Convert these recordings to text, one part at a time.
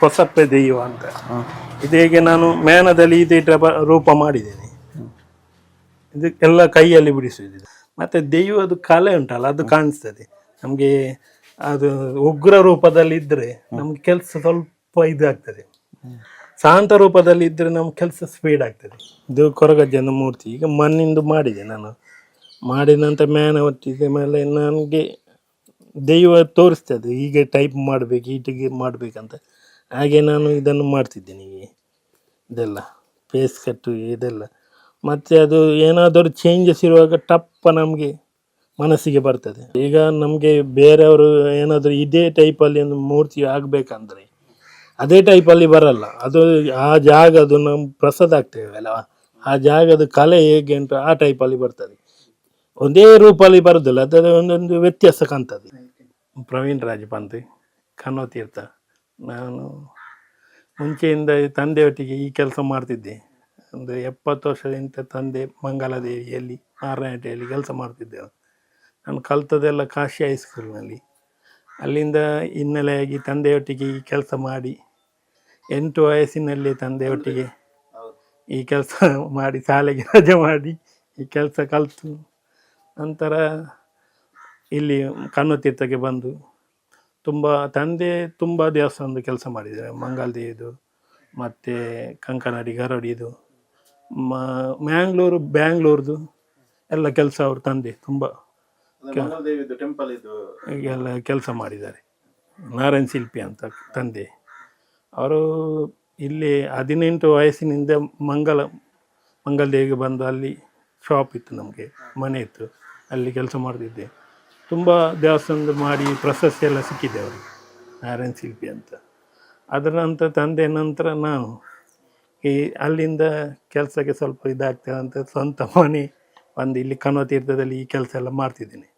ಹೊಸಪ್ಪೆ ದೈವ ಅಂತ. ಇದು ಹೇಗೆ ನಾನು ಮೇನದಲ್ಲಿ ಇದೇ ರೂಪ ಮಾಡಿದ್ದೇನೆ. ಇದಕ್ಕೆಲ್ಲ ಕೈಯಲ್ಲಿ ಬಿಡಿಸುವುದು ಮತ್ತೆ ದೈವದ ಕಲೆ ಉಂಟಲ್ಲ, ಅದು ಕಾಣಿಸ್ತದೆ. ನಮಗೆ ಅದು ಉಗ್ರ ರೂಪದಲ್ಲಿ ಇದ್ರೆ ನಮ್ಗೆ ಕೆಲಸ ಸ್ವಲ್ಪ ಇದಾಗ್ತದೆ. ಶಾಂತ ರೂಪದಲ್ಲಿ ಇದ್ರೆ ನಮ್ಮ ಕೆಲಸ ಸ್ಪೀಡ್ ಆಗ್ತದೆ. ಇದು ಕೊರಗಜ್ಜನ ಮೂರ್ತಿ. ಈಗ ಮಣ್ಣಿಂದು ಮಾಡಿದೆ ನಾನು. ಮಾಡಿದ ನಂತರ ಮ್ಯಾನ ಹೊತ್ತಿದ ಮೇಲೆ ನನಗೆ ದೈವ ತೋರಿಸ್ತದೆ. ಹೀಗೆ ಟೈಪ್ ಮಾಡಬೇಕು ಈಟಿಗೆ ಮಾಡಬೇಕಂತ. ಹಾಗೆ ನಾನು ಇದನ್ನು ಮಾಡ್ತಿದ್ದೇನೆ ಇದೆಲ್ಲ ಫೇಸ್ ಕಟ್ಟು ಇದೆಲ್ಲ. ಮತ್ತು ಅದು ಏನಾದರೂ ಚೇಂಜಸ್ ಇರುವಾಗ ಟಪ್ಪ ನಮಗೆ ಮನಸ್ಸಿಗೆ ಬರ್ತದೆ. ಈಗ ನಮಗೆ ಬೇರೆಯವರು ಏನಾದರೂ ಇದೇ ಟೈಪಲ್ಲಿ ಒಂದು ಮೂರ್ತಿ ಆಗಬೇಕಂದ್ರೆ ಅದೇ ಟೈಪಲ್ಲಿ ಬರಲ್ಲ. ಅದು ಆ ಜಾಗ ಅದು ನಮ್ಮ ಪ್ರಸಾದ ಆಗ್ತೇವೆ ಅಲ್ಲ, ಆ ಜಾಗದ ಕಲೆ ಹೇಗೆ ಉಂಟು ಆ ಟೈಪಲ್ಲಿ ಬರ್ತದೆ. ಒಂದೇ ರೂಪಲ್ಲಿ ಬರೋದಿಲ್ಲ ಅದರ ಒಂದೊಂದು ವ್ಯತ್ಯಾಸ ಕಾಣ್ತದೆ. ಪ್ರವೀಣ್ ರಾಜಪಂತ್, ಕನ್ನೋ ತೀರ್ಥ. ನಾನು ಮುಂಚೆಯಿಂದ ತಂದೆಯೊಟ್ಟಿಗೆ ಈ ಕೆಲಸ ಮಾಡ್ತಿದ್ದೆ. ಒಂದು ಎಪ್ಪತ್ತು ವರ್ಷದಿಂದ ತಂದೆ ಮಂಗಲದೇವಿಯಲ್ಲಿ ಆರನೇಟೆಯಲ್ಲಿ ಕೆಲಸ ಮಾಡ್ತಿದ್ದೆ ನಾನು ಕಲ್ತದೆಲ್ಲ ಕಾಶಿ ಹೈಸ್ಕೂಲ್ನಲ್ಲಿ ಅಲ್ಲಿಂದ ಹಿನ್ನೆಲೆಯಾಗಿ ತಂದೆಯೊಟ್ಟಿಗೆ ಈ ಕೆಲಸ ಮಾಡಿ, ಎಂಟು ವಯಸ್ಸಿನಲ್ಲಿ ತಂದೆಯೊಟ್ಟಿಗೆ ಈ ಕೆಲಸ ಮಾಡಿ, ಶಾಲೆಗೆ ರಜೆ ಮಾಡಿ ಈ ಕೆಲಸ ಕಲಿತು. ನಂತರ ಇಲ್ಲಿ ಕಣ್ಣುತೀರ್ಥಕ್ಕೆ ಬಂದು ತುಂಬ ತಂದೆ ತುಂಬ ದೇವಸ್ಥಾನದ ಕೆಲಸ ಮಾಡಿದ್ದಾರೆ. ಮಂಗಲ್ದೇವಿದು ಮತ್ತು ಕಂಕನಾಡಿ ಗರಡಿದು ಮ ಮ್ಯಾಂಗ್ಳೂರು ಬ್ಯಾಂಗ್ಳೂರ್ದು ಎಲ್ಲ ಕೆಲಸ ಅವ್ರ ತಂದೆ ತುಂಬ ಟೆಂಪಲ್ ಇದು. ಎಲ್ಲ ಕೆಲಸ ಮಾಡಿದ್ದಾರೆ. ನಾರಾಯಣ್ ಶಿಲ್ಪಿ ಅಂತ ತಂದೆ. ಅವರು ಇಲ್ಲಿ ಹದಿನೆಂಟು ವಯಸ್ಸಿನಿಂದ ಮಂಗಲ ಮಂಗಲದೇವಿಗೆ ಬಂದು ಅಲ್ಲಿ ಶಾಪ್ ಇತ್ತು ನಮಗೆ ಮನೆ ಇತ್ತು. ಅಲ್ಲಿ ಕೆಲಸ ಮಾಡ್ತಿದ್ದೆ. ತುಂಬ ದೇವಸ್ಥಾನದ ಮಾಡಿ ಪ್ರಶಸ್ತಿ ಎಲ್ಲ ಸಿಕ್ಕಿದೆ ಅವರಿಗೆ. ನಾರಾಯಣ ಶಿಲ್ಪಿ ಅಂತ. ಅದರ ನಂತರ ತಂದೆ ನಂತರ ನಾನು. ಈ ಅಲ್ಲಿಂದ ಕೆಲಸಕ್ಕೆ ಸ್ವಲ್ಪ ಇದಾಗ್ತದೆ ಅಂತ ಸ್ವಂತ ಮನೆ ಒಂದು ಇಲ್ಲಿ ಕನ್ವ ತೀರ್ಥದಲ್ಲಿ ಈ ಕೆಲಸ ಎಲ್ಲ ಮಾಡ್ತಿದ್ದೀನಿ.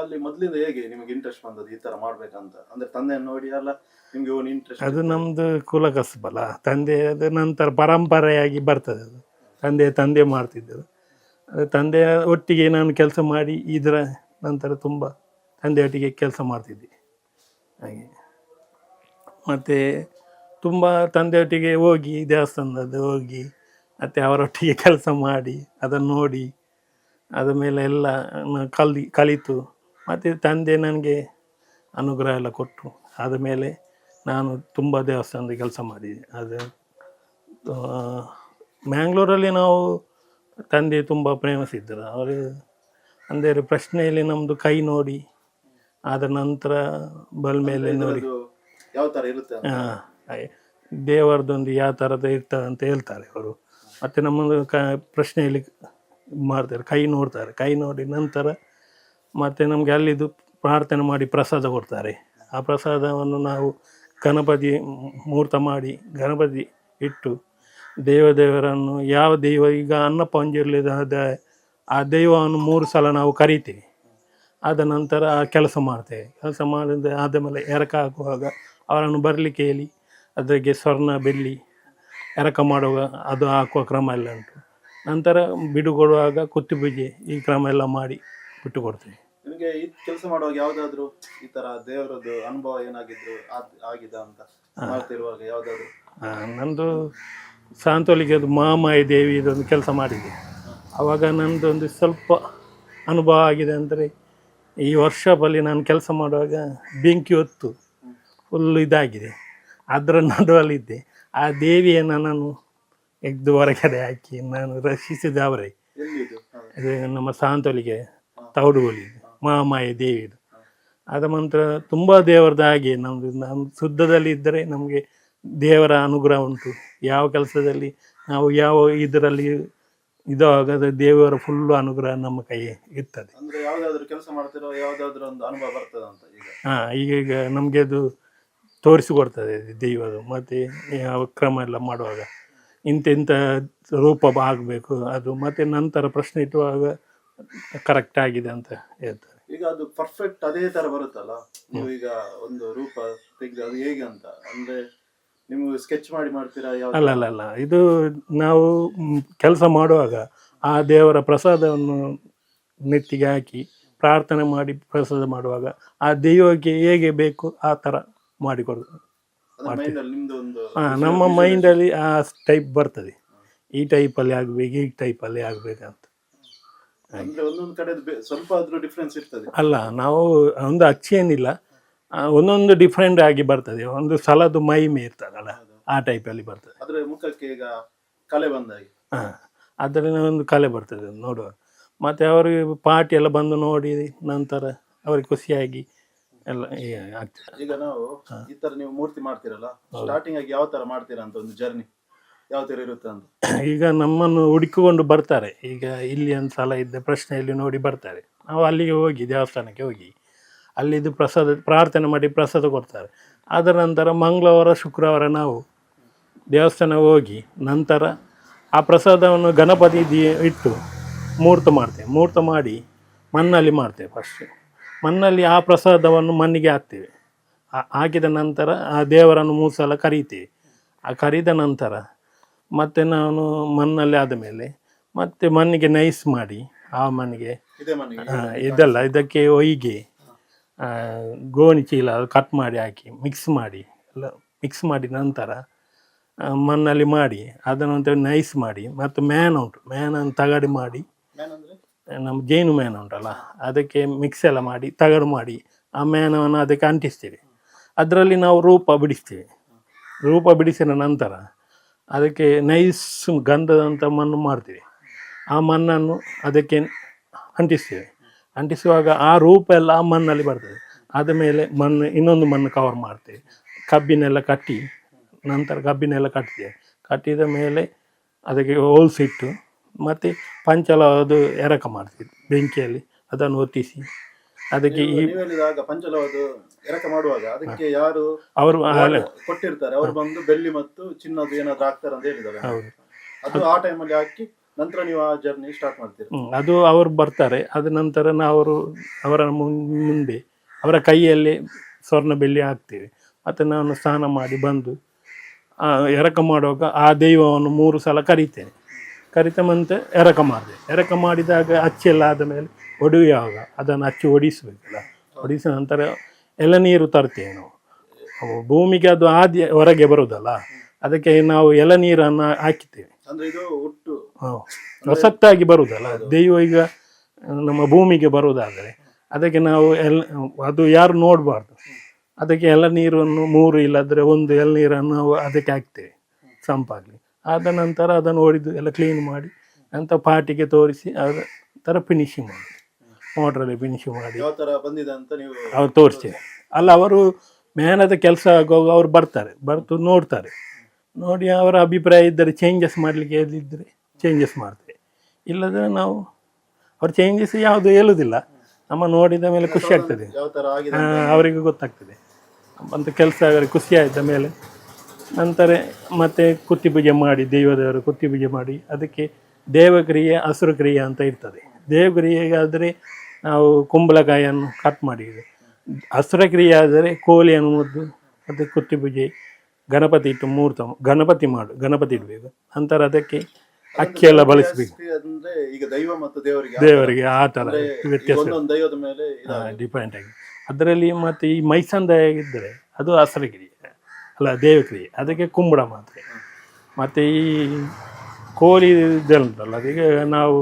ಅಲ್ಲಿ ಮೊದಲಿಂದ ಹೇಗೆ ನಿಮಗೆ ಇಂಟ್ರೆಸ್ಟ್ ಬಂದದ್ದು ಈ ಥರ ಮಾಡ್ಬೇಕಂತ? ಅಂದ್ರೆ ತಂದೆಯನ್ನು ನೋಡಿ ಅಲ್ಲ ನಿಮ್ಗೆ ಒಂದು ಇಂಟ್ರೆಸ್ಟ್ ಅದು ನಮ್ಮದು ಕುಲ ಕಸಬಲ್ಲ ತಂದೆ ಅದು ನಂತರ ಪರಂಪರೆಯಾಗಿ ಬರ್ತದೆ ಅದು. ತಂದೆ ತಂದೆ ಮಾಡ್ತಿದ್ದೆವು ಅದು ತಂದೆಯ ಒಟ್ಟಿಗೆ ನಾನು ಕೆಲಸ ಮಾಡಿ ಇದರ ನಂತರ ತುಂಬ ತಂದೆಯೊಟ್ಟಿಗೆ ಕೆಲಸ ಮಾಡ್ತಿದ್ದೆ ಹಾಗೆ. ಮತ್ತು ತುಂಬ ತಂದೆಯೊಟ್ಟಿಗೆ ಹೋಗಿ ದೇವಸ್ಥಾನದ ಹೋಗಿ, ಮತ್ತು ಅವರೊಟ್ಟಿಗೆ ಕೆಲಸ ಮಾಡಿ, ಅದನ್ನು ನೋಡಿ, ಅದ ಮೇಲೆ ಎಲ್ಲ ಕಲಿ, ಕಲಿತು, ಮತ್ತು ತಂದೆ ನನಗೆ ಅನುಗ್ರಹ ಎಲ್ಲ ಕೊಟ್ಟು, ಆದ ಮೇಲೆ ನಾನು ತುಂಬ ದೇವಸ್ಥಾನದ ಕೆಲಸ ಮಾಡಿದೆ. ಅದು ಮ್ಯಾಂಗ್ಳೂರಲ್ಲಿ ನಾವು ತಂದೆ ತುಂಬ ಪ್ರೇಮಿಸಿದ್ದರು. ಅವರು ಅಂದರೆ ಪ್ರಶ್ನೆಯಲ್ಲಿ ನಮ್ಮದು ಕೈ ನೋಡಿ ಆದ ನಂತರ ಬಲ್ ಮೇಲೆ ನೋಡಿ. ಯಾವ ಥರ ಇರುತ್ತೆ ಅಂತ. ಹಾಗೆ. ದೇವರದೊಂದು ಯಾವ ಥರದ ಇರ್ತದೆ ಅಂತ ಹೇಳ್ತಾರೆ ಅವರು ಮತ್ತು ನಮ್ಮದು ಕ ಪ್ರಶ್ನೆಯಲ್ಲಿ ಮಾಡ್ತಾರೆ ಕೈ ನೋಡ್ತಾರೆ. ಕೈ ನೋಡಿ ನಂತರ ಮತ್ತು ನಮಗೆ ಅಲ್ಲಿದು ಪ್ರಾರ್ಥನೆ ಮಾಡಿ ಪ್ರಸಾದ ಕೊಡ್ತಾರೆ. ಆ ಪ್ರಸಾದವನ್ನು ನಾವು ಗಣಪತಿ ಮುಹೂರ್ತ ಮಾಡಿ ಗಣಪತಿ ಇಟ್ಟು ದೇವದೇವರನ್ನು ಯಾವ ದೇವ ಈಗ ಅನ್ನಪಂಜರಲಿದ ಆ ದೈವವನ್ನು ಮೂರು ಸಲ ನಾವು ಕರಿತೀವಿ. ಆದ ನಂತರ ಆ ಕೆಲಸ ಮಾಡ್ತೇವೆ. ಕೆಲಸ ಮಾಡಿದ ಆದಮೇಲೆ ಎರಕ ಹಾಕುವಾಗ ಅವರನ್ನು ಬರಲಿಕ್ಕೆ ಹೇಳಿ ಅದಕ್ಕೆ ಸ್ವರ್ಣ ಬೆಳ್ಳಿ ಎರಕ ಮಾಡುವಾಗ ಅದು ಹಾಕುವ ಕ್ರಮ ಎಲ್ಲ ಉಂಟು. ನಂತರ ಬಿಡುಗೊಡುವಾಗ ಕುತ್ತು ಪೂಜೆ ಈ ಕ್ರಮ ಎಲ್ಲ ಮಾಡಿ ಬಿಟ್ಟು ಕೊಡ್ತೇವೆ ನಿಮಗೆ ಈ ಕೆಲಸ ಮಾಡುವಾಗ ಯಾವುದಾದ್ರೂ ಈ ಥರ ದೇವರದ್ದು ಅನುಭವ ಏನಾಗಿದ್ರು ಆದ್- ಆಗಿದ ಅಂತ ಮಾಡ್ತಿರುವಾಗ ಯಾವುದಾದ್ರು? ನಂದು ಸಾಂತೋಲಿಗೆ ಅದು ಮಹಾಮಾಯಿ ದೇವಿ ಇದೊಂದು ಕೆಲಸ ಮಾಡಿದೆ. ಆವಾಗ ನನ್ನದೊಂದು ಒಂದು ಸ್ವಲ್ಪ ಅನುಭವ ಆಗಿದೆ ಅಂದರೆ ಈ ವರ್ಷಪಲ್ಲಿ ನಾನು ಕೆಲಸ ಮಾಡುವಾಗ ಬೆಂಕಿ ಹೊತ್ತು ಫುಲ್ ಇದಾಗಿದೆ. ಅದರ ನಡುವಲ್ಲಿದ್ದೆ. ಆ ದೇವಿಯನ್ನು ನಾನು ಎಗ್ದು ಹೊರಗಡೆ ಹಾಕಿ ನಾನು ರಕ್ಷಿಸಿದ ಅವರೇ. ಅದೇ ನಮ್ಮ ಸಾಂತೋಲಿಗೆ ತೌಡುಗೋಲಿ ಮಹಾಮಾಯ ದೇವಿದು. ಅದ ನಂತರ ತುಂಬ ದೇವರದ ಹಾಗೆ ನಮ್ಮದು ನಮ್ಮ ಶುದ್ಧದಲ್ಲಿ ಇದ್ದರೆ ನಮಗೆ ದೇವರ ಅನುಗ್ರಹ ಉಂಟು. ಯಾವ ಕೆಲಸದಲ್ಲಿ ನಾವು ಯಾವ ಇದರಲ್ಲಿ ಇದು ಆಗದೆ ದೇವರ ಫುಲ್ ಅನುಗ್ರಹ ನಮ್ಮ ಕೈ ಇರ್ತದೆ. ಅಂದ್ರೆ ಯಾವ್ದಾದ್ರು ಕೆಲಸ ಮಾಡ್ತಿರೋ ಯಾವ್ದಾದ್ರು ಒಂದು ಅನುಭವ ಬರ್ತದ ಅಂತ ಈಗ. ಹಾಂ ಈಗ ಈಗ ನಮಗೆ ಅದು ತೋರಿಸಿಕೊಡ್ತದೆ ದೈವದು ಮತ್ತು ಯಾವ ಕ್ರಮ ಎಲ್ಲ ಮಾಡುವಾಗ. ಇಂತಿಂಥ ರೂಪ ಆಗಬೇಕು ಅದು ಮತ್ತು ನಂತರ ಪ್ರಶ್ನೆ ಇಟ್ಟುವಾಗ ಕರೆಕ್ಟ್ ಆಗಿದೆ ಅಂತ ಹೇಳ್ತಾರೆ. ಈಗ ಅದು ಪರ್ಫೆಕ್ಟ್ ಅದೇ ತರ ಬರುತ್ತಲ್ಲ? ನೀವು ಈಗ ಒಂದು ರೂಪ ತೆಗೆದು ಅದು ಹೇಗೆ ಅಂತ? ಅಂದ್ರೆ ಸ್ಕೆಚ್ ಮಾಡಿ ಮಾಡ್ತೀರಾ ಯಾವ ಅಲ್ಲ ಅಲ್ಲ ಅಲ್ಲ. ಇದು ನಾವು ಕೆಲಸ ಮಾಡುವಾಗ ಆ ದೇವರ ಪ್ರಸಾದವನ್ನು ನೆತ್ತಿಗೆ ಹಾಕಿ ಪ್ರಾರ್ಥನೆ ಮಾಡಿ ಪ್ರಸಾದ ಮಾಡುವಾಗ ಆ ದೈವಕ್ಕೆ ಹೇಗೆ ಬೇಕು ಆ ಥರ ಮಾಡಿಕೊಡುದು ಅಂದ್ರೆ ಮೈಂಡ್ ಅಲ್ಲಿ ನಿಮ್ದು ಒಂದು ಹಾ, ನಮ್ಮ ಮೈಂಡಲ್ಲಿ ಆ ಟೈಪ್ ಬರ್ತದೆ. ಈ ಟೈಪಲ್ಲಿ ಆಗಬೇಕು ಈ ಟೈಪಲ್ಲಿ ಆಗಬೇಕಂತ ಅಂದ್ರೆ ಒಂದೊಂದು ಕಡೆ ಸ್ವಲ್ಪ ಆದ್ರೂ ಡಿಫ್ರೆನ್ಸ್ ಇರ್ತದೆ. ಅಲ್ಲ ನಾವು ಒಂದು ಅಚ್ಚೇನಿಲ್ಲ ಆ, ಒಂದೊಂದು ಡಿಫ್ರೆಂಟ್ ಆಗಿ ಬರ್ತದೆ. ಒಂದು ಸಲದು ಮೈಮೆ ಇರ್ತದಲ್ಲ ಆ ಟೈಪ್ ಅಲ್ಲಿ ಬರ್ತದೆ. ಅದ್ರ ಮುಖಕ್ಕೆ ಈಗ ಕಲೆ ಬಂದಾಗಿ. ಹಾಂ ಅದರಿಂದ ಒಂದು ಕಲೆ ಬರ್ತದೆ ನೋಡುವ. ಮತ್ತು ಅವರಿಗೆ ಪಾರ್ಟಿ ಎಲ್ಲ ಬಂದು ನೋಡಿ ನಂತರ ಅವ್ರಿಗೆ ಖುಷಿಯಾಗಿ ಎಲ್ಲ ಆಗ್ತದೆ. ಈಗ ನಾವು ಈ ತರ ನೀವು ಮೂರ್ತಿ ಮಾಡ್ತೀರಲ್ಲ ಸ್ಟಾರ್ಟಿಂಗ್ ಆಗಿ ಯಾವ ತರ ಮಾಡ್ತೀರಾ ಅಂತ ಒಂದು ಜರ್ನಿ ಯಾವ ತರ ಇರುತ್ತೆ ಅಂತ? ಈಗ ನಮ್ಮನ್ನು ಹುಡುಕಿಕೊಂಡು ಬರ್ತಾರೆ. ಈಗ ಇಲ್ಲಿ ಒಂದು ಸಲ ಇದ್ದ ಪ್ರಶ್ನೆಯಲ್ಲಿ ನೋಡಿ ಬರ್ತಾರೆ. ನಾವು ಅಲ್ಲಿಗೆ ಹೋಗಿ ದೇವಸ್ಥಾನಕ್ಕೆ ಹೋಗಿ. ಅಲ್ಲಿದ್ದು ಪ್ರಸಾದ ಪ್ರಾರ್ಥನೆ ಮಾಡಿ ಪ್ರಸಾದ ಕೊಡ್ತಾರೆ. ಅದರ ನಂತರ ಮಂಗಳವಾರ ಶುಕ್ರವಾರ ನಾವು ದೇವಸ್ಥಾನ ಹೋಗಿ ನಂತರ ಆ ಪ್ರಸಾದವನ್ನು ಗಣಪತಿ ದಿ- ಇಟ್ಟು ಮುಹೂರ್ತ ಮಾಡ್ತೇವೆ. ಮುಹೂರ್ತ ಮಾಡಿ ಮಣ್ಣಲ್ಲಿ ಮಾಡ್ತೇವೆ ಫಸ್ಟು ಮಣ್ಣಲ್ಲಿ ಆ ಪ್ರಸಾದವನ್ನು ಮಣ್ಣಿಗೆ ಹಾಕ್ತೇವೆ. ಹಾಕಿದ ನಂತರ ಆ ದೇವರನ್ನು ಮೂರು ಸಲ ಕರೀತೇವೆ. ಆ ಕರಿದ ನಂತರ ಮತ್ತೆ ನಾನು ಮಣ್ಣಲ್ಲಿ ಆದ ಮೇಲೆ ಮತ್ತೆ ಮಣ್ಣಿಗೆ ನೈಸ್ ಮಾಡಿ ಆ ಮಣ್ಣಿಗೆ ಇದೆಲ್ಲ ಇದಕ್ಕೆ ಹೊಯ್ಗೆ. ಗೋಣಿ ಚೀಲ ಅದು ಕಟ್ ಮಾಡಿ ಹಾಕಿ ಮಿಕ್ಸ್ ಮಾಡಿ ಎಲ್ಲ ಮಿಕ್ಸ್ ಮಾಡಿ ನಂತರ ಮಣ್ಣಲ್ಲಿ ಮಾಡಿ ಅದನ್ನು ನೈಸ್ ಮಾಡಿ ಮತ್ತು ಮ್ಯಾನ್ ಉಂಟು ಮ್ಯಾನನ್ನು ತಗಡು ಮಾಡಿ. ನಮ್ಮ ಜೇನು ಮ್ಯಾನ್ ಉಂಟಲ್ಲ ಅದಕ್ಕೆ ಮಿಕ್ಸ್ ಎಲ್ಲ ಮಾಡಿ ತಗಡು ಮಾಡಿ ಆ ಮ್ಯಾನವನ್ನು ಅದಕ್ಕೆ ಅಂಟಿಸ್ತೀವಿ. ಅದರಲ್ಲಿ ನಾವು ರೂಪ ಬಿಡಿಸ್ತೀವಿ. ರೂಪ ಬಿಡಿಸಿದ ನಂತರ ಅದಕ್ಕೆ ನೈಸ್ ಗಂಧದಂಥ ಮಣ್ಣು ಮಾಡ್ತೀವಿ ಆ ಮಣ್ಣನ್ನು ಅದಕ್ಕೆ ಅಂಟಿಸ್ತೇವೆ. ಅಂಟಿಸುವಾಗ ಆ ರೂಪ ಎಲ್ಲ ಆ ಮಣ್ಣಲ್ಲಿ ಬರ್ತದೆ. ಅದ ಮೇಲೆ ಮಣ್ಣು ಇನ್ನೊಂದು ಮಣ್ಣು ಕವರ್ ಮಾಡ್ತೇವೆ. ಕಬ್ಬಿನೆಲ್ಲ ಕಟ್ಟಿ ನಂತರ ಕಬ್ಬಿನೆಲ್ಲ ಕಟ್ತೇವೆ. ಕಟ್ಟಿದ ಮೇಲೆ ಅದಕ್ಕೆ ಹೋಲ್ಸಿಟ್ಟು ಮತ್ತು ಪಂಚಲ ಅದು ಎರಕ ಮಾಡ್ತೀವಿ ಬೆಂಕಿಯಲ್ಲಿ ಅದನ್ನು ಒತ್ತಿಸಿ. ಅದಕ್ಕೆ ಈ ಪಂಚಲವಾದ ಎರಕ ಮಾಡುವಾಗ ಅದಕ್ಕೆ ಯಾರು ಅವರು ಕೊಟ್ಟಿರ್ತಾರೆ? ಅವ್ರು ಬಂದು ಬೆಳ್ಳಿ ಮತ್ತು ಚಿನ್ನದು ಏನಾದ್ರು ಹಾಕ್ತಾರೆ ಅಂತ ಹೇಳಿದ್ದಾರೆ ಅದು ಆ ಟೈಮಲ್ಲಿ ಹಾಕಿ ನಂತರ ನೀವು ಆ ಜರ್ನಿ ಸ್ಟಾರ್ಟ್ ಮಾಡ್ತೀರಿ? ಹ್ಮ್, ಅದು ಅವರು ಬರ್ತಾರೆ. ಅದ ನಂತರ ನಾವು ಅವರು ಮುಂದೆ ಅವರ ಕೈಯಲ್ಲಿ ಸ್ವರ್ಣ ಬೆಳ್ಳಿ ಹಾಕ್ತೇವೆ. ಮತ್ತು ನಾನು ಸ್ನಾನ ಮಾಡಿ ಬಂದು ಆ, ಎರಕ ಮಾಡುವಾಗ ಆ ದೈವವನ್ನು ಮೂರು ಸಲ ಕರೀತೇನೆ. ಕರಿತ ಮತ್ತೆ ಎರಕ ಮಾಡಿದೆ. ಎರಕ ಮಾಡಿದಾಗ ಅಚ್ಚೆಲ್ಲ ಆದ ಮೇಲೆ ಒಡೆಯುವಾಗ ಅದನ್ನು ಅಚ್ಚಿ ಒಡಿಸಬೇಕಲ್ಲ. ಒಡಿಸಿದ ನಂತರ ಎಳನೀರು ತರ್ತೇವೆ ನಾವು. ಅವು ಭೂಮಿಗೆ ಅದು ಆದಿ ಹೊರಗೆ ಬರುವುದಲ್ಲ ಅದಕ್ಕೆ ನಾವು ಎಳನೀರನ್ನು ಹಾಕಿದ್ದೇವೆ. ಅಂದ್ರೆ ಇದು ಒಟ್ಟು ಹೌದು. ಪ್ರಸಕ್ತಾಗಿ ಬರುವುದಲ್ಲ ದೈವ ಈಗ ನಮ್ಮ ಭೂಮಿಗೆ ಬರುವುದಾದರೆ ಅದಕ್ಕೆ ನಾವು ಎಲ್ ಅದು ಯಾರು ನೋಡಬಾರ್ದು. ಅದಕ್ಕೆ ಎಲ್ಲ ನೀರನ್ನು ಮೂರು ಇಲ್ಲದ್ರೆ ಒಂದು ಎಳ್ನೀರನ್ನು ನಾವು ಅದಕ್ಕೆ ಹಾಕ್ತೇವೆ ಸಂಪಾಗಲಿ. ಆದ ನಂತರ ಅದನ್ನು ಹೊಡೆದು ಎಲ್ಲ ಕ್ಲೀನ್ ಮಾಡಿ ಅಂತ ಪಾಟಿಗೆ ತೋರಿಸಿ ಅದ ಥರ ಫಿನಿಶಿಂಗ್ ಮಾಡಿ. ಮೋಟ್ರಲ್ಲಿ ಫಿನಿಶಿಂಗ್ ಮಾಡಿ. ಯಾವ ತರ ಬಂದಿದೆ ಅಂತ ನೀವು ಅವ್ರು ತೋರಿಸ್ತೇವೆ. ಅಲ್ಲ ಅವರು ಮೇನದ ಕೆಲಸ ಆಗುವಾಗ ಅವ್ರು ಬರ್ತಾರೆ ಬರ್ತು ನೋಡ್ತಾರೆ. ನೋಡಿ ಅವರ ಅಭಿಪ್ರಾಯ ಇದ್ದರೆ ಚೇಂಜಸ್ ಮಾಡಲಿಕ್ಕೆ ಇದ್ದರೆ ಚೇಂಜಸ್ ಮಾಡ್ತೇವೆ. ಇಲ್ಲದ್ರೆ ನಾವು ಅವ್ರ ಚೇಂಜಸ್ ಯಾವುದು ಹೇಳುವುದಿಲ್ಲ ನಮ್ಮ ನೋಡಿದ ಮೇಲೆ ಖುಷಿ ಆಗ್ತದೆ. ಅವರಿಗೂ ಗೊತ್ತಾಗ್ತದೆ. ಅಂತ ಕೆಲಸ ಅವರಿಗೆ ಖುಷಿ ಆಯಿತ ಮೇಲೆ ನಂತರ ಮತ್ತೆ ಕುತ್ತಿ ಪೂಜೆ ಮಾಡಿ ದೈವದವರು ಕುತ್ತಿ ಪೂಜೆ ಮಾಡಿ ಅದಕ್ಕೆ ದೇವಕ್ರಿಯೆ ಹಸಿರು ಕ್ರಿಯೆ ಅಂತ ಇರ್ತದೆ. ದೇವಕ್ರಿಯೆಗಾದರೆ ನಾವು ಕುಂಬಳಕಾಯಿಯನ್ನು ಕಟ್ ಮಾಡಿ ಹಸುರ ಕ್ರಿಯೆ ಆದರೆ ಕೋಳಿಯನ್ನು ಮುದ್ದು ಮತ್ತು ಕುತ್ತಿ ಪೂಜೆ ಗಣಪತಿ ಇಟ್ಟು ಮುಹೂರ್ತ ಗಣಪತಿ ಮಾಡು ಗಣಪತಿ ಇಡಬೇಕು. ನಂತರ ಅದಕ್ಕೆ ಅಕ್ಕಿ ಎಲ್ಲ ಬಳಸಬೇಕು. ಅಂದ್ರೆ ಈಗ ದೈವ ಮತ್ತು ದೇವರಿಗೆ ದೇವರಿಗೆ ಆ ತರ ವ್ಯತ್ಯಾಸ ಒಂದೊಂದು ದೈವದ ಮೇಲೆ. ಡಿಪೆಂಡ್ ಆಗಿ. ಅದರಲ್ಲಿ ಮತ್ತೆ ಈ ಮೈಸಂದ ಇದ್ದರೆ ಅದು ಹಸರಗಿರಿ ಅಲ್ಲ ದೇವಕ್ರಿಯೆ ಅದಕ್ಕೆ ಕುಂಬಳ ಮಾತ್ರ. ಮತ್ತು ಈ ಕೋಳಿ ಉಂಟಲ್ಲ ಅದಕ್ಕೆ ನಾವು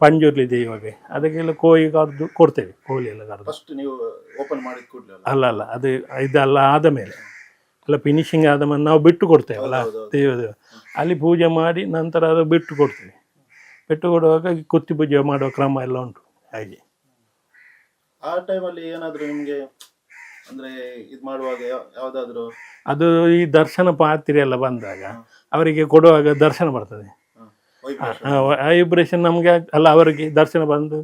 ಪಂಜುರ್ಲಿ ಇವಾಗ. ಅದಕ್ಕೆಲ್ಲ ಕೋಳಿ ಕರೆದು ಕೊಡ್ತೇವೆ ಕೋಳಿ ಎಲ್ಲ ಕರೆದು. ಫಸ್ಟ್ ನೀವು ಓಪನ್ ಮಾಡಿ ಅಲ್ಲ ಅಲ್ಲ ಅದು ಇದೆಲ್ಲ ಆದ ಮೇಲೆ. ಎಲ್ಲ ಫಿನಿಶಿಂಗ್ ಆದ ಮೇಲೆ ನಾವು ಬಿಟ್ಟು ಕೊಡ್ತೇವಲ್ಲ ದೇವದ. ಅಲ್ಲಿ ಪೂಜೆ ಮಾಡಿ ನಂತರ ಅದು ಬಿಟ್ಟು ಕೊಡ್ತೀವಿ. ಬಿಟ್ಟು ಕೊಡುವಾಗ ಕುತ್ತಿ ಪೂಜೆ ಮಾಡುವ ಕ್ರಮ ಎಲ್ಲ ಉಂಟು. ಹಾಗೆ. ಆ ಟೈಮಲ್ಲಿ ಏನಾದರೂ ನಿಮಗೆ ಅಂದ್ರೆ ಇದು ಮಾಡುವಾಗ ಯಾವುದಾದ್ರೂ? ಅದು ಈ ದರ್ಶನ ಪಾತ್ರೆ ಎಲ್ಲ ಬಂದಾಗ ಅವರಿಗೆ ಕೊಡುವಾಗ ದರ್ಶನ ಬರ್ತದೆ. ವೈಬ್ರೇಷನ್ ನಮಗೆ ಅಲ್ಲ ಅವರಿಗೆ ದರ್ಶನ ಬಂದು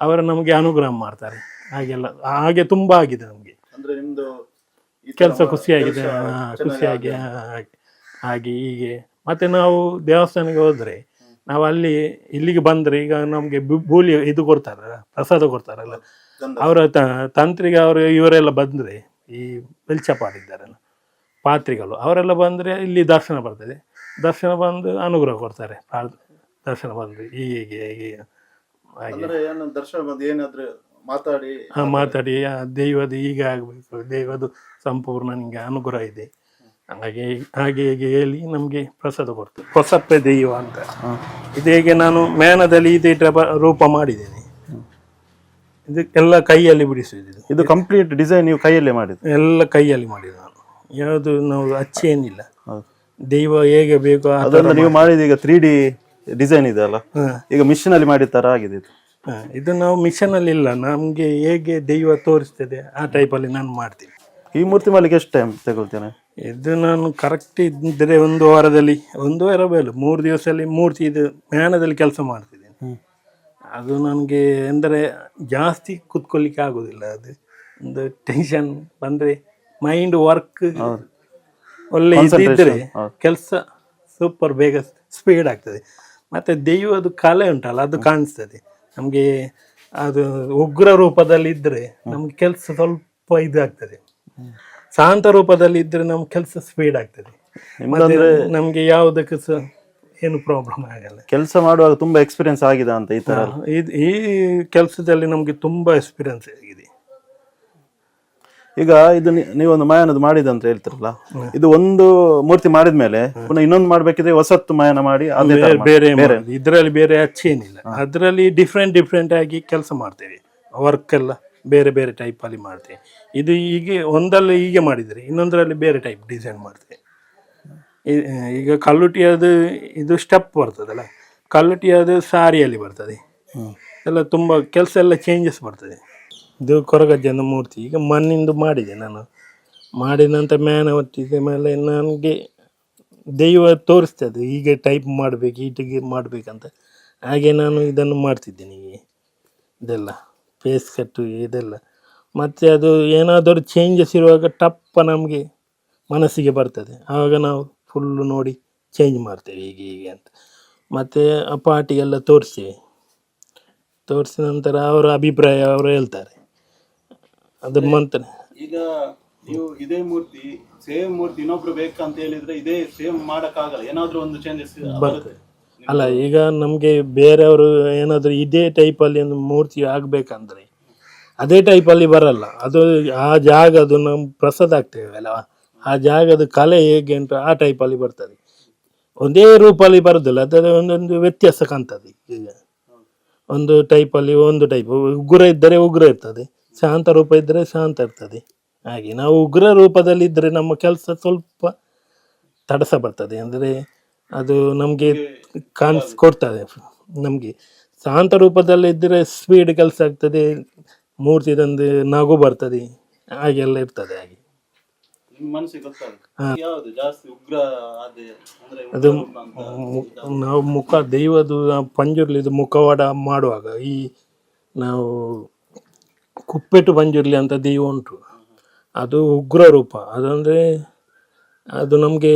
ಅವರು ನಮಗೆ ಅನುಗ್ರಹ ಮಾಡ್ತಾರೆ. ಹಾಗೆಲ್ಲ ಹಾಗೆ ತುಂಬ ಆಗಿದೆ ನಮಗೆ. ಅಂದ್ರೆ ತರ ಕೆಲಸ ಖುಷಿಯಾಗಿದೆ. ಖುಷಿಯಾಗಿ ಹಾಗೆ ಹಾಗೆ. ಮತ್ತೆ ನಾವು ದೇವಸ್ಥಾನಕ್ಕೆ ಹೋದ್ರೆ ನಾವು ಅಲ್ಲಿ ಇಲ್ಲಿಗೆ ಬಂದ್ರೆ ಈಗ ನಮ್ಗೆ ಬೂಲಿ ಇದು ಕೊಡ್ತಾರಲ್ಲ ಪ್ರಸಾದ ಕೊಡ್ತಾರಲ್ಲ. ಅವರ ತಂತ್ರಿಗೆ ಅವರು ಇವರೆಲ್ಲ ಬಂದ್ರೆ ಈ ಬೆಲ್ಚಪಾಡಿದ್ದಾರಲ್ಲ ಪಾತ್ರಿಗಳು ಅವರೆಲ್ಲ ಬಂದ್ರೆ ಇಲ್ಲಿ ದರ್ಶನ ಬರ್ತದೆ. ದರ್ಶನ ಬಂದು ಅನುಗ್ರಹ ಕೊಡ್ತಾರೆ ದರ್ಶನ ಬಂದ್ರೆ ಹೀಗೆ ಹೀಗೆ ಹಾಗೆ. ಏನು ದರ್ಶನ ಬಂದು ಏನಾದ್ರು ಮಾತಾಡಿ ಆ, ಮಾತಾಡಿ. ಆ, ದೈವದ ಈಗ ಆಗಬೇಕು. ದೈವದು ಸಂಪೂರ್ಣ ನಿಮಗೆ ಅನುಗ್ರಹ ಇದೆ. ಹಾಗೆ ಹಾಗೆ ಹೀಗೆ ಹೇಳಿ ನಮಗೆ ಪ್ರಸಾದ ಕೊಡ್ತದೆ ಹೊಸಪ್ಪೆ ದೈವ ಅಂತ. ಇದು ಹೇಗೆ ನಾನು ಮೇನದಲ್ಲಿ ಇದೇ ಡಬ ರೂಪ ಮಾಡಿದ್ದೇನೆ. ಇದು ಎಲ್ಲ ಕೈಯಲ್ಲಿ ಬಿಡಿಸಿದ್ದು ಇದು. ಕಂಪ್ಲೀಟ್ ಡಿಸೈನ್ ನೀವು ಕೈಯಲ್ಲೇ ಮಾಡಿದ್ದು? ಎಲ್ಲ ಕೈಯಲ್ಲಿ ಮಾಡಿದ್ದು ನಾನು. ಯಾವುದು ನಾವು ಅಚ್ಚೇನಿಲ್ಲ. ಹೌದು. ದೈವ ಹೇಗೆ ಬೇಕೋ ಆ ಥರ ಅದೆಲ್ಲ ನೀವು ಮಾಡಿದ ಈಗ ತ್ರೀ ಡಿ ಡಿಸೈನ್ ಇದೆ ಅಲ್ಲ? ಈಗ ಮಿಷಿನಲ್ಲಿ ಮಾಡಿದ ತರ ಆಗಿದೆ ಇದು. ಹಾ, ಇದು ನಾವು ಮಿಷನ್ ಅಲ್ಲಿ ಇಲ್ಲ. ನಮಗೆ ಹೇಗೆ ದೈವ ತೋರಿಸ್ತದೆ ಆ ಟೈಪಲ್ಲಿ ನಾನು ಮಾಡ್ತೀನಿ. ಈ ಮೂರ್ತಿ ಮಾಡ್ಲಿಕ್ಕೆ ಎಷ್ಟು ಟೈಮ್ ತಗೊಳ್ತೇನೆ? ಇದು ನಾನು ಕರೆಕ್ಟ್ ಇದ್ದರೆ ಒಂದು ವಾರದಲ್ಲಿ ಒಂದು ವಾರ ಬೇಡ ಮೂರು ದಿವಸದಲ್ಲಿ ಮೂರ್ತಿ ಇದು ಮ್ಯಾನದಲ್ಲಿ ಕೆಲಸ ಮಾಡ್ತಿದ್ದೀನಿ. ಅದು ನನಗೆ ಅಂದರೆ ಜಾಸ್ತಿ ಕುತ್ಕೊಳ್ಳಿಕ್ಕೆ ಆಗೋದಿಲ್ಲ ಅದು. ಒಂದು ಟೆನ್ಷನ್ ಬಂದರೆ ಮೈಂಡ್ ವರ್ಕ್ ಒಳ್ಳೆ ಇದ್ರೆ ಕೆಲಸ ಸೂಪರ್ ಬೇಗ ಸ್ಪೀಡ್ ಆಗ್ತದೆ. ಮತ್ತು ದೈವದ ಕಲೆ ಉಂಟಲ್ಲ ಅದು ಕಾಣಿಸ್ತದೆ. ನಮಗೆ ಅದು ಉಗ್ರ ರೂಪದಲ್ಲಿ ಇದ್ದರೆ ನಮ್ಗೆ ಕೆಲಸ ಸ್ವಲ್ಪ ಇದಾಗ್ತದೆ ಶಾಂತ ರೂಪದಲ್ಲಿ ಇದ್ದರೆ ನಮ್ಮ ಕೆಲಸ ಸ್ಪೀಡ್ ಆಗ್ತದೆ. ಮತ್ತೆ ನಮಗೆ ಯಾವುದಕ್ಕೆ ಸಹ ಏನು ಪ್ರಾಬ್ಲಮ್ ಆಗಲ್ಲ. ಕೆಲಸ ಮಾಡುವಾಗ ತುಂಬಾ ಎಕ್ಸ್ಪೀರಿಯನ್ಸ್ ಆಗಿದೆ ಅಂತ ಈ ತರ ಈ ಕೆಲಸದಲ್ಲಿ ನಮಗೆ ತುಂಬಾ ಎಕ್ಸ್ಪೀರಿಯನ್ಸ್ ಆಗಿದೆ. ಈಗ ಇದು ನೀವೊಂದು ಮಾಯನದು ಮಾಡಿದ ಅಂತ ಹೇಳ್ತಿರಲ್ಲ? ಇದು ಒಂದು ಮೂರ್ತಿ ಮಾಡಿದ್ಮೇಲೆ ಪುನಃ ಇನ್ನೊಂದು ಮಾಡ್ಬೇಕಿದ್ರೆ ಹೊಸತ್ತು ಮಾಯನ ಮಾಡಿ ಅದೇ ಬೇರೆ ಬೇರೆ ಇದರಲ್ಲಿ ಬೇರೆ ಅಚ್ಚೇನಿಲ್ಲ. ಅದರಲ್ಲಿ ಡಿಫ್ರೆಂಟ್ ಡಿಫ್ರೆಂಟ್ ಆಗಿ ಕೆಲಸ ಮಾಡ್ತೇವೆ. ವರ್ಕ್ ಎಲ್ಲ ಬೇರೆ ಬೇರೆ ಟೈಪ್ ಅಲ್ಲಿ ಮಾಡ್ತೇವೆ. ಇದು ಹೀಗೆ ಒಂದಲ್ಲಿ ಹೀಗೆ ಮಾಡಿದರೆ ಇನ್ನೊಂದರಲ್ಲಿ ಬೇರೆ ಟೈಪ್ ಡಿಸೈನ್ ಮಾಡ್ತೇವೆ. ಈಗ ಕಲ್ಲುಟಿಯದು ಇದು ಸ್ಟೆಪ್ ಬರ್ತದಲ್ಲ? ಕಲ್ಲುಟಿಯದು ಸಾರಿಯಲ್ಲಿ ಬರ್ತದೆ. ಎಲ್ಲ ತುಂಬ ಕೆಲಸ ಎಲ್ಲ ಚೇಂಜಸ್ ಬರ್ತದೆ. ಇದು ಕೊರಗಜ್ಜನ ಮೂರ್ತಿ. ಈಗ ಮಣ್ಣಿಂದು ಮಾಡಿದೆ ನಾನು. ಮಾಡಿದ ನಂತರ ಮ್ಯಾನ ಒಟ್ಟಿದ ಮೇಲೆ ನನಗೆ ದೈವ ತೋರಿಸ್ತದೆ ಹೀಗೆ ಟೈಪ್ ಮಾಡಬೇಕು ಹೀಟಿಗೆ ಮಾಡಬೇಕಂತ. ಹಾಗೆ ನಾನು ಇದನ್ನು ಮಾಡ್ತಿದ್ದೀನಿ ಇದೆಲ್ಲ ಫೇಸ್ ಕಟ್ಟು ಇದೆಲ್ಲ. ಮತ್ತು ಅದು ಏನಾದರೂ ಚೇಂಜಸ್ ಇರುವಾಗ ಟಪ್ಪ ನಮಗೆ ಮನಸ್ಸಿಗೆ ಬರ್ತದೆ. ಆವಾಗ ನಾವು ಫುಲ್ಲು ನೋಡಿ ಚೇಂಜ್ ಮಾಡ್ತೇವೆ ಹೀಗೆ ಹೀಗೆ ಅಂತ. ಮತ್ತು ಆ ಪಾರ್ಟಿಗೆಲ್ಲ ತೋರಿಸ್ತೇವೆ. ತೋರಿಸಿದ ನಂತರ ಅವರ ಅಭಿಪ್ರಾಯ ಅವರು ಹೇಳ್ತಾರೆ. ಅದು ಮಂತ್ರ ಈಗ ನೀವು ಇದೇ ಮೂರ್ತಿ ಸೇಮ್ ಮೂರ್ತಿ ಇನ್ನೊಬ್ರು ಬೇಕಂತ ಹೇಳಿದ್ರೆ ಇದೇ ಸೇಮ್ ಮಾಡಕ್ಕಾಗಲ್ಲ. ಏನಾದ್ರೂ ಒಂದು ಚೇಂಜಸ್ ಬರುತ್ತೆ. ಅಲ್ಲ ಈಗ ನಮಗೆ ಬೇರೆಯವರು ಏನಾದರೂ ಇದೇ ಟೈಪಲ್ಲಿ ಒಂದು ಮೂರ್ತಿ ಆಗಬೇಕಂದ್ರೆ ಅದೇ ಟೈಪಲ್ಲಿ ಬರಲ್ಲ. ಅದು ಆ ಜಾಗ ಅದು ನಮ್ಮ ಪ್ರಸಾದ ಆಗ್ತೇವೆ ಅಲ್ಲ? ಆ ಜಾಗದ ಕಲೆ ಹೇಗೆ ಉಂಟು ಆ ಟೈಪಲ್ಲಿ ಬರ್ತದೆ. ಒಂದೇ ರೂಪಲ್ಲಿ ಬರೋದಿಲ್ಲ ಅದರ ಒಂದೊಂದು ವ್ಯತ್ಯಾಸ ಕಾಣ್ತದೆ ಈಗ. ಒಂದು ಟೈಪಲ್ಲಿ ಒಂದು ಟೈಪ್ ಉಗ್ರ ಇದ್ದರೆ ಉಗ್ರ ಇರ್ತದೆ. ಶಾಂತ ರೂಪ ಇದ್ದರೆ ಶಾಂತ ಇರ್ತದೆ. ಹಾಗೆ ನಾವು ಉಗ್ರ ರೂಪದಲ್ಲಿ ಇದ್ದರೆ ನಮ್ಮ ಕೆಲಸ ಸ್ವಲ್ಪ ತಡಸ ಬರ್ತದೆ. ಅಂದರೆ ಅದು ನಮಗೆ ಕಾನ್ಸ್ ಕೊಡ್ತದೆ ನಮಗೆ. ಶಾಂತ ರೂಪದಲ್ಲಿ ಇದ್ದರೆ ಸ್ಪೀಡ್ ಕೆಲಸ ಆಗ್ತದೆ ಮೂರ್ತಿದೊಂದು ನಗು ಬರ್ತದೆ ಹಾಗೆಲ್ಲ ಇರ್ತದೆ ಹಾಗೆ. ಅದೇ ನಾವು ಮುಖ ದೈವದು ಪಂಜುರ್ಲಿ ಪಂಜುರ್ಲಿದು ಮುಖವಾಡ ಮಾಡುವಾಗ ಈ ನಾವು ಕುಪ್ಪೆಟ್ಟು ಪಂಜುರ್ಲಿ ಅಂತ ದೈವ ಉಂಟು. ಅದು ಉಗ್ರ ರೂಪ. ಅದಂದರೆ ಅದು ನಮಗೆ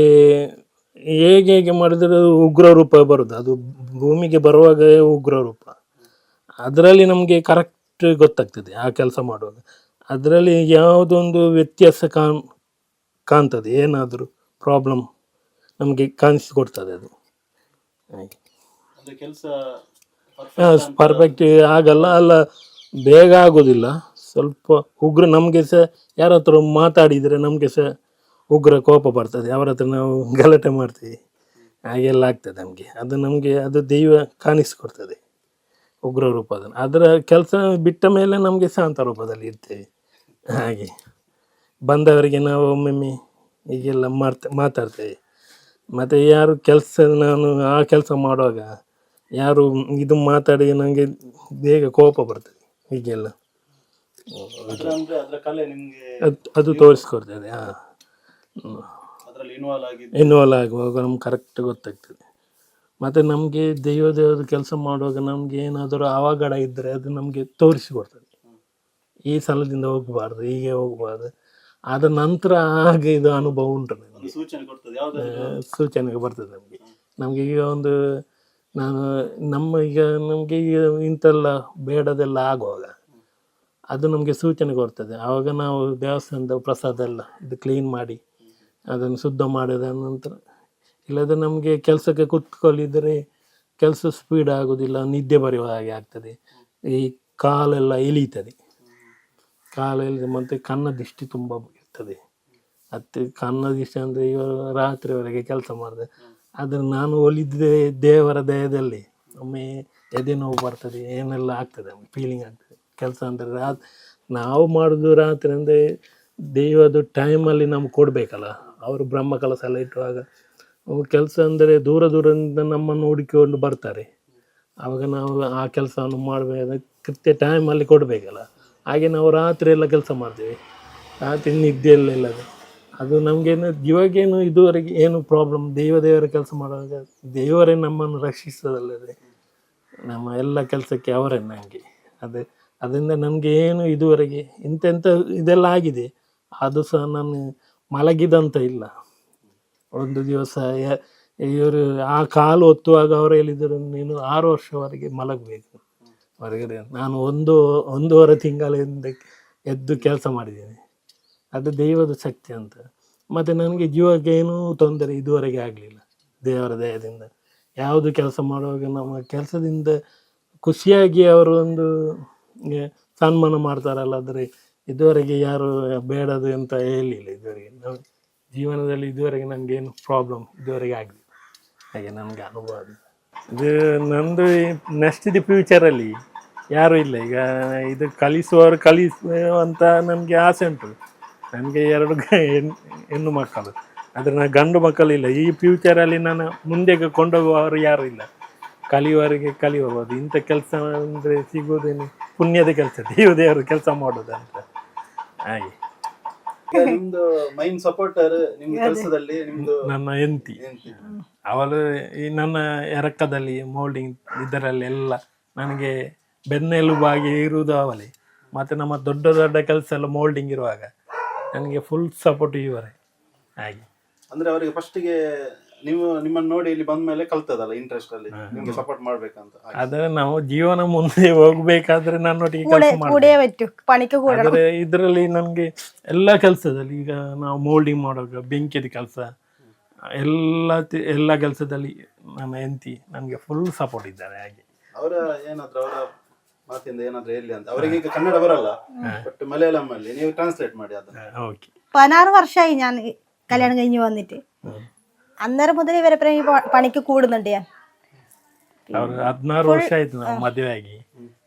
ಹೇಗೆ ಹೇಗೆ ಮಾಡಿದರೆ ಅದು ಉಗ್ರ ರೂಪ ಬರುದು. ಅದು ಭೂಮಿಗೆ ಬರುವಾಗ ಉಗ್ರ ರೂಪ. ಅದರಲ್ಲಿ ನಮಗೆ ಕರೆಕ್ಟ್ ಗೊತ್ತಾಗ್ತದೆ ಆ ಕೆಲಸ ಮಾಡುವಾಗ. ಅದರಲ್ಲಿ ಯಾವುದೊಂದು ವ್ಯತ್ಯಾಸ ಕಾಣ್ ಕಾಣ್ತದೆ. ಏನಾದರೂ ಪ್ರಾಬ್ಲಮ್ ನಮಗೆ ಕಾಣಿಸಿಕೊಡ್ತದೆ ಅದು. ಹಾಗೆ ಕೆಲಸ ಪರ್ಫೆಕ್ಟ್ ಆಗಲ್ಲ. ಅಲ್ಲ ಬೇಗ ಆಗೋದಿಲ್ಲ. ಸ್ವಲ್ಪ ಉಗ್ರ ನಮಗೆ ಸಹ ಯಾರ ಹತ್ರ ಮಾತಾಡಿದರೆ ನಮಗೆ ಸಹ ಉಗ್ರ ಕೋಪ ಬರ್ತದೆ. ಅವರ ಹತ್ರ ನಾವು ಗಲಾಟೆ ಮಾಡ್ತೀವಿ. ಹಾಗೆಲ್ಲ ಆಗ್ತದೆ ನಮಗೆ. ಅದು ನಮಗೆ, ಅದು ದೈವ ಕಾಣಿಸ್ಕೊಡ್ತದೆ. ಉಗ್ರ ರೂಪದಲ್ಲಿ. ಅದರ ಕೆಲಸ ಬಿಟ್ಟ ಮೇಲೆ ನಮಗೆ ಶಾಂತ ರೂಪದಲ್ಲಿ ಇರ್ತೇವೆ. ಹಾಗೆ. ಬಂದವರಿಗೆ ನಾವು ಒಮ್ಮೊಮ್ಮೆ ಹೀಗೆಲ್ಲ ಮಾಡ್ತಾ ಮಾತಾಡ್ತೇವೆ. ಮತ್ತು ಯಾರು ಕೆಲಸ, ನಾನು ಆ ಕೆಲಸ ಮಾಡುವಾಗ ಯಾರು ಇದು ಮಾತಾಡಿ ನನಗೆ ಬೇಗ ಕೋಪ ಬರ್ತದೆ. ಹೀಗೆಲ್ಲ. ಅದು ಅದು ತೋರಿಸ್ಕೊಡ್ತದೆ ಹಾಂ. ಇನ್ವಾಲ್ವ್ ಇನ್ವಾಲ್ವ್ ಆಗುವಾಗ ನಮ್ಗೆ ಕರೆಕ್ಟ್ ಗೊತ್ತಾಗ್ತದೆ. ಮತ್ತು ನಮಗೆ ದೈವ ದೇವದ ಕೆಲಸ ಮಾಡುವಾಗ ನಮಗೆ ಏನಾದರೂ ಅವಘಡ ಇದ್ದರೆ ಅದು ನಮಗೆ ತೋರಿಸಿಕೊಡ್ತದೆ. ಈ ಸಲದಿಂದ ಹೋಗಬಾರ್ದು ಹೀಗೆ ಹೋಗಬಾರ್ದು. ಆದ ನಂತರ ಹಾಗೆ ಇದು ಅನುಭವ ಉಂಟು ಸೂಚನೆ ಕೊಡ್ತದೆ ಸೂಚನೆಗೆ ಬರ್ತದೆ ನಮಗೆ. ನಮಗೆ ಈಗ ಒಂದು ನಾನು ನಮ್ಮ ಈಗ ನಮಗೆ ಈಗ ಇಂಥೆಲ್ಲ ಬೇಡದೆಲ್ಲ ಆಗುವಾಗ ಅದು ನಮಗೆ ಸೂಚನೆ ಕೊಡ್ತದೆ. ಆವಾಗ ನಾವು ದೇವಸ್ಥಾನದ ಪ್ರಸಾದ ಎಲ್ಲ ಇದು ಕ್ಲೀನ್ ಮಾಡಿ ಅದನ್ನು ಶುದ್ಧ ಮಾಡಿದ ನಂತರ ಇಲ್ಲದೆ ನಮಗೆ ಕೆಲಸಕ್ಕೆ ಕುತ್ಕೊಳ್ಳಿದರೆ ಕೆಲಸ ಸ್ಪೀಡ್ ಆಗೋದಿಲ್ಲ, ನಿದ್ದೆ ಬರೆಯುವ ಹಾಗೆ ಆಗ್ತದೆ. ಈ ಕಾಲೆಲ್ಲ ಎಳೀತದೆ ಕಾಲೆಲ್ಲ ಮತ್ತು ಕನ್ನ ದೃಷ್ಟಿ ತುಂಬ ಇರ್ತದೆ. ಅತ್ತೆ ಕನ್ನ ದಿಷ್ಟಿ ಅಂದರೆ ಇವರು ರಾತ್ರಿವರೆಗೆ ಕೆಲಸ ಮಾಡಿದೆ. ಆದರೆ ನಾನು ಒಲಿದ್ದೆ ದೇವರ ದಯದಲ್ಲಿ ಒಮ್ಮೆ ಎದೆ ನೋವು ಬರ್ತದೆ, ಏನೆಲ್ಲ ಆಗ್ತದೆ ಫೀಲಿಂಗ್ ಆಗ್ತದೆ. ಕೆಲಸ ಅಂದರೆ ರಾತ್, ನಾವು ಮಾಡೋದು ರಾತ್ರಿ ಅಂದರೆ ಟೈಮ್ ಟೈಮಲ್ಲಿ ನಮ್ಗೆ ಕೊಡಬೇಕಲ್ಲ. ಅವರು ಬ್ರಹ್ಮ ಕಲಸ ಎಲ್ಲ ಇಟ್ಟುವಾಗ ಕೆಲಸ ಅಂದರೆ ದೂರ ದೂರದಿಂದ ನಮ್ಮನ್ನು ಹುಡುಕಿಕೊಂಡು ಬರ್ತಾರೆ. ಆವಾಗ ನಾವು ಆ ಕೆಲಸವನ್ನು ಮಾಡಬೇಕು ಕೃತ್ಯ ಟೈಮಲ್ಲಿ ಕೊಡಬೇಕಲ್ಲ. ಹಾಗೆ ನಾವು ರಾತ್ರಿ ಎಲ್ಲ ಕೆಲಸ ಮಾಡ್ತೀವಿ. ರಾತ್ರಿ ನಿದ್ದೆ ಎಲ್ಲ ಇಲ್ಲದೆ. ಅದು ನಮಗೇನು, ಇವಾಗೇನು ಇದುವರೆಗೆ ಏನು ಪ್ರಾಬ್ಲಮ್ ದೇವ ದೇವರ ಕೆಲಸ ಮಾಡುವಾಗ ದೇವರೇ ನಮ್ಮನ್ನು ರಕ್ಷಿಸೋದಲ್ಲದೆ ನಮ್ಮ ಎಲ್ಲ ಕೆಲಸಕ್ಕೆ ಅವರೇ ನನಗೆ ಅದೇ, ಅದರಿಂದ ನನಗೆ ಏನು ಇದುವರೆಗೆ ಇಂತೆಂಥ ಇದೆಲ್ಲ ಆಗಿದೆ. ಅದು ಸಹ ನಾನು ಮಲಗಿದಂತ ಇಲ್ಲ. ಒಂದು ದಿವಸ ಇವರು ಆ ಕಾಲು ಒತ್ತುವಾಗ ಅವರು ಹೇಳಿದರು, ನೀನು ಆರು ವರ್ಷವರೆಗೆ ಮಲಗಬೇಕು. ಹೊರಗಡೆ ನಾನು ಒಂದು, ಒಂದೂವರೆ ತಿಂಗಳಿಂದ ಎದ್ದು ಕೆಲಸ ಮಾಡಿದ್ದೇನೆ. ಅದು ದೈವದ ಶಕ್ತಿ ಅಂತ. ಮತ್ತು ನನಗೆ ಜೀವಕ್ಕೆ ಏನೂ ತೊಂದರೆ ಇದುವರೆಗೆ ಆಗಲಿಲ್ಲ. ದೇವರ ದಯದಿಂದ. ಯಾವುದು ಕೆಲಸ ಮಾಡುವಾಗ ನಮ್ಮ ಕೆಲಸದಿಂದ ಖುಷಿಯಾಗಿ ಅವರು ಒಂದು ಸನ್ಮಾನ ಮಾಡ್ತಾರಲ್ಲ, ಆದರೆ ಇದುವರೆಗೆ ಯಾರು ಬೇಡದು ಅಂತ ಹೇಳಿಲ್ಲ ಇದುವರೆಗೆ. ನಾವು ಜೀವನದಲ್ಲಿ ಇದುವರೆಗೆ ನನಗೇನು ಪ್ರಾಬ್ಲಮ್ ಇದುವರೆಗೆ ಆಗಲಿಲ್ಲ. ಹಾಗೆ ನನಗೆ ಅನುಭವ ಇದು ನಂದು ನೆಕ್ಸ್ಟ್ ಇದು ಫ್ಯೂಚರಲ್ಲಿ ಯಾರೂ ಇಲ್ಲ. ಈಗ ಇದು ಕಲಿಸುವವರು ಕಲಿಸುವಂತ ನನಗೆ ಆಸೆ ಉಂಟು. ನನಗೆ ಎರಡು ಹೆಣ್ಣು ಮಕ್ಕಳು. ಆದರೆ ನಾನು ಗಂಡು ಮಕ್ಕಳಿಲ್ಲ ಈ ಫ್ಯೂಚರಲ್ಲಿ ನಾನು ಮುಂದೆ ಕೊಂಡೋಗುವವರು ಯಾರು ಇಲ್ಲ. ಕಲಿಯುವವರಿಗೆ ಕಲಿಯಬಹುದು. ಇಂಥ ಕೆಲಸ ಅಂದರೆ ಸಿಗೋದೇನು ಪುಣ್ಯದ ಕೆಲಸ ದೇವದೇವರು ಕೆಲಸ ಮಾಡೋದು ಅಂತ ಹಾಗೆ ನಿಮ್ದು ಮೈನ್ ಸಪೋರ್ಟರ್ ನಿಮ್ಮ ಕೆಲಸದಲ್ಲಿ ನಿಮ್ದು ನನ್ನ ಹೆಂಡತಿ. ಅವಳು ಈ ನನ್ನ ಎರಕದಲ್ಲಿ ಮೋಲ್ಡಿಂಗ್ ಇದರಲ್ಲೆಲ್ಲ ನನಗೆ ಬೆನ್ನೆಲುಬಾಗಿ ಇರುವುದು ಅವಳೇ. ಮತ್ತು ನಮ್ಮ ದೊಡ್ಡ ದೊಡ್ಡ ಕೆಲಸ ಎಲ್ಲ ಮೋಲ್ಡಿಂಗ್ ಇರುವಾಗ. ನನಗೆ ಫುಲ್ ಸಪೋರ್ಟ್ ಇವರೇ ಹಾಗೆ. ಅಂದ್ರೆ ಅವರಿಗೆ ಫಸ್ಟಿಗೆ ನೀವು ನಿಮ್ಮನ್ನ ನೋಡಿ ಇಲ್ಲಿ ಬಂದ ಮೇಲೆ ಕಲ್ತದಲ್ಲ ಇಂಟ್ರೆಸ್ಟ್ ಅಲ್ಲಿ? ನಿಮ್ಗೆ ಸಪೋರ್ಟ್ ಮಾಡ್ಬೇಕಂತ. ಅದು ನಾವು ಜೀವನ ಮುಂದೆ ಹೋಗ್ಬೇಕಾದ್ರೆ ನನ್ನೊಟ್ಟಿಗೆ ಕೆಲಸ ಇದರಲ್ಲಿ ನನಗೆ ಎಲ್ಲ ಕೆಲಸದಲ್ಲಿ ಈಗ ನಾವು ಮೋಲ್ಡಿಂಗ್ ಮಾಡುವಾಗ ಬೆಂಕಿದ ಕೆಲಸ ಎಲ್ಲ ಎಲ್ಲ ಕೆಲಸದಲ್ಲಿ ನನ್ನ ಹೆಂಡತಿ ನನಗೆ ಫುಲ್ ಸಪೋರ್ಟ್ ಇದ್ದಾರೆ ಹಾಗೆ. ಅವರ ಏನಾದ್ರು ಅವರ ಮಾತಿಂದ ಏನಾದ್ರು ಹೇಳಿ ಅಂತ ಅವರಿಗೆ ಈಗ ಕನ್ನಡ ಬರಲ್ಲ ಬಟ್ ಮಲಯಾಳಂ ಅಲ್ಲಿ ನೀವು ಟ್ರಾನ್ಸ್ಲೇಟ್ ಮಾಡಿ ಅದನ್ನ ಓಕೆ പതിനാറ് വർഷമായി ഞാൻ കല്യാണം കഴിഞ്ഞ് വന്നിട്ട് അന്നേരം മുതൽ ഇവരെ ഈ പ- പണിക്ക് കൂടുന്നുണ്ട് ഞാൻ ಅವ್ರು ಹದಿನಾರು ವರ್ಷ ಆಯ್ತು ನಾವು ಮದುವೆ ಆಗಿ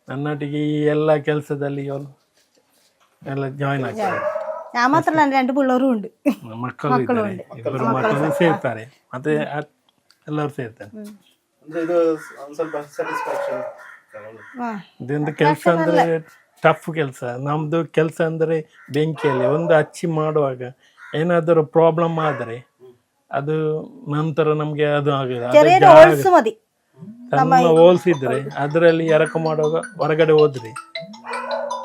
ನನ್ನೊಟ್ಟಿಗೆ ಈ ಎಲ್ಲ ಕೆಲಸದಲ್ಲಿ ಅವರು ಎಲ್ಲ ಜಾಯಿನ್ ಆಗ್ತಾರೆ ഞാൻ മാത്രമല്ല എൻ്റെ രണ്ട് പിള്ളേരും ഉണ്ട് ಮಕ್ಕಳು ಇದ್ದಾರೆ ಇಬ್ಬರು ಮಕ್ಕಳು ಸೇರ್ತಾರೆ ಮತ್ತೆ ಅದ್- ಎಲ್ಲರೂ ಸೇರ್ತಾರೆ ಅಂದ್ರೆ ಇದು ಒಂದ್ ಸ್ವಲ್ಪ ಸ್ಯಾಟಿಸ್ಫ್ಯಾಕ್ಷನ್ ആ ಇದೊಂದು ಕೆಲಸ ಅಂದ್ರೆ ಟಫ್ ಕೆಲಸ ನಮ್ದು ಕೆಲಸ ಅಂದ್ರೆ ಬೆಂಕಿಯಲ್ಲಿ ಒಂದು ಹಚ್ಚಿ ಮಾಡುವಾಗ ಏನಾದರೂ ಪ್ರಾಬ್ಲಮ್ ಆದರೆ ಅದು ನಂತರ ನಮ್ಗೆ ಅದು ಆಗಿದೆ ಅದು ചെറിയൊരു ಜಾಗ- ഹോൾസ് മതി ಸಣ್ಣ ಹೋಲ್ಸಿದ್ರೆ ಅದರಲ್ಲಿ ಎರಕ ಮಾಡುವಾಗ ಹೊರಗಡೆ ಹೋದ್ರಿ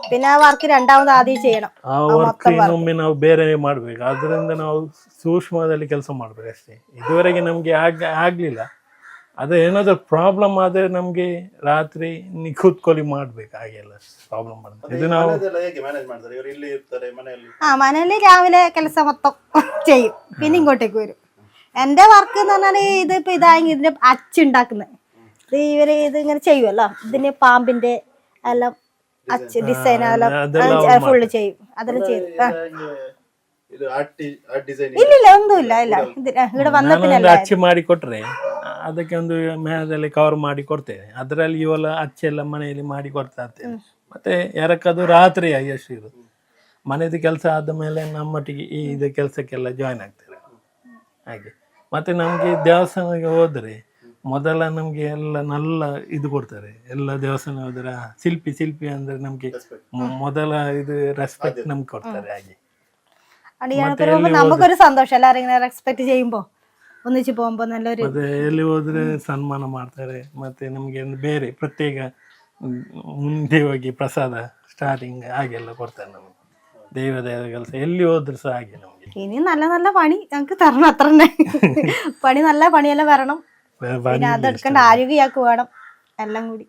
പിന്നെ ആ വർക്ക് രണ്ടാമത് ആദ്യം ചെയ്യണം ಆ ವರ್ಕ್ ಇನ್ನೊಮ್ಮೆ ನಾವು ಬೇರೆ ಮಾಡ್ಬೇಕು ಅದರಿಂದ ನಾವು ಸೂಕ್ಷ್ಮದಲ್ಲಿ ಕೆಲಸ ಮಾಡ್ಬೇಕು ಅಷ್ಟೇ ಇದುವರೆಗೆ ನಮ್ಗೆ ಆಗ ಆಗ್ಲಿಲ್ಲ ಅದು ಏನಾದ್ರು ಪ್ರಾಬ್ಲಮ್ ಆದ್ರೆ ನಮ್ಗೆ ರಾತ್ರಿ ನೀ ಕೂತ್ಕೊಳ್ಳಿ ಮಾಡ್ಬೇಕು ಹಾಗೆಲ್ಲ ಪ್ರಾಬ್ಲಮ್ ಮಾಡಿದ್ರೆ ಇದು ನಾವು ಮನೆಯದೆಲ್ಲ ಹೇಗೆ ಮ್ಯಾನೇಜ್ ಮಾಡ್ತಾರೆ ಇವರು ಇಲ್ಲಿ ಇರ್ತಾರೆ ಮನೆಯಲ್ಲಿ ആ മനല് രാവിലെ ಕೆಲಸ മൊത്തം ചെയ്യും പിന്നെ ഇങ്ങോട്ടേക്ക് വരും എൻ്റെ വർക്ക് എന്ന് പറഞ്ഞാൽ ഇത് ഇപ്പൊ ഇതായെങ്കിൽ ഇതിന്റെ അച്ചുണ്ടാക്കുന്നത് ഇത് ഇവര് ഇത് ഇങ്ങനെ ചെയ്യുമല്ലോ ഇതിന് പാമ്പിന്റെ എല്ലാം അച്ച് ഡിസൈൻ എല്ലാം ഫുള്ള് ചെയ്യും അതെല്ലാം ചെയ്തു ആ. ಹಿಂಗೆ ಇದು ಆರ್ಟ್ ಆರ್ಟ್ ಡಿಸೈನ್ ഇല്ല ഇല്ല ഒന്നുമില്ല ഇല്ല ഇത് ഇവിടെ വന്ന ನಾನೊಂದು പിന്നല്ല ಅಚ್ಚಿ ಮಾಡಿ ಕೊಟ್ರೆ ಅದಕ್ಕೆ ಒಂದು ಮೇಳದಲ್ಲಿ ಕವರ್ ಮಾಡಿ ಕೊಡ್ತೇನೆ ಅದರಲ್ಲಿ ಇವೆಲ್ಲ ಅಚ್ಚೆಲ್ಲ ಮನೆಯಲ್ಲಿ ಮಾಡಿ ಕೊಡ್ತಾ ಇರ್ತೇನೆ ಮತ್ತೆ ಎರಕದು ರಾತ್ರಿ ಎಷ್ಟು ಇರೋದು ಮನೆದು ಕೆಲಸ ಆದ ಮೇಲೆ ನಮ್ಮೊಟ್ಟಿಗೆ ಈ ಇದು ಕೆಲಸಕ್ಕೆಲ್ಲ ಜಾಯ್ನ್ ಆಗ್ತಾರೆ ಹಾಗೆ ಮತ್ತೆ ನಮಗೆ ದೇವಸ್ಥಾನಕ್ಕೆ ಹೋದರೆ ಮೊದಲ ನಮಗೆ ಎಲ್ಲ നല്ല ಇದು ಕೊಡ್ತಾರೆ ಎಲ್ಲ ದೇವಸ್ಥಾನ ಹೋದ್ರೆ ಆ, ಶಿಲ್ಪಿ ಶಿಲ್ಪಿ ಅಂದ್ರೆ ನಮಗೆ ಮೊದಲ ಇದು ರೆಸ್ಪೆಕ್ಟ್ ನಮ್ಗೆ ಕೊಡ್ತಾರೆ ಹಾಗೆ അടിയാണത്തിന് പോകുമ്പോ നമുക്കൊരു സന്തോഷം എല്ലാരും ഇങ്ങനെ റെസ്പെക്ട് ചെയ്യുമ്പോ ഒന്നിച്ച് പോകുമ്പോ നല്ലൊരു ಮತ್ತೆ ಎಲ್ಲಿ ಹೋದ್ರೆ ಸನ್ಮಾನ ಮಾಡ್ತಾರೆ ಮತ್ತೆ ನಮಗೆ ಒಂದು ಬೇರೆ ಪ್ರತ್ಯೇಕ ಮ್, ಮುಂದೆ ಹೋಗಿ ಪ್ರಸಾದ ಸ್ಟಾರ್ಟಿಂಗ್ ಹಾಗೆಲ್ಲ ಕೊಡ್ತಾರೆ ನಮಗೆ ದೈವ ದೈವ ಕೆಲಸ ಎಲ್ಲಿ ಹೋದ್ರು ಸಹ ಹಾಗೆ ನಮಗೆ ഇനി നല്ല നല്ല പണി ഞങ്ങക്ക് തരണം അത്ര തന്നെ പണി നല്ല പണിയെല്ലാം വരണം പിന്നെ അതെടുക്കേണ്ട ആരോഗ്യം ഇയാൾക്ക് വേണം എല്ലാം കൂടി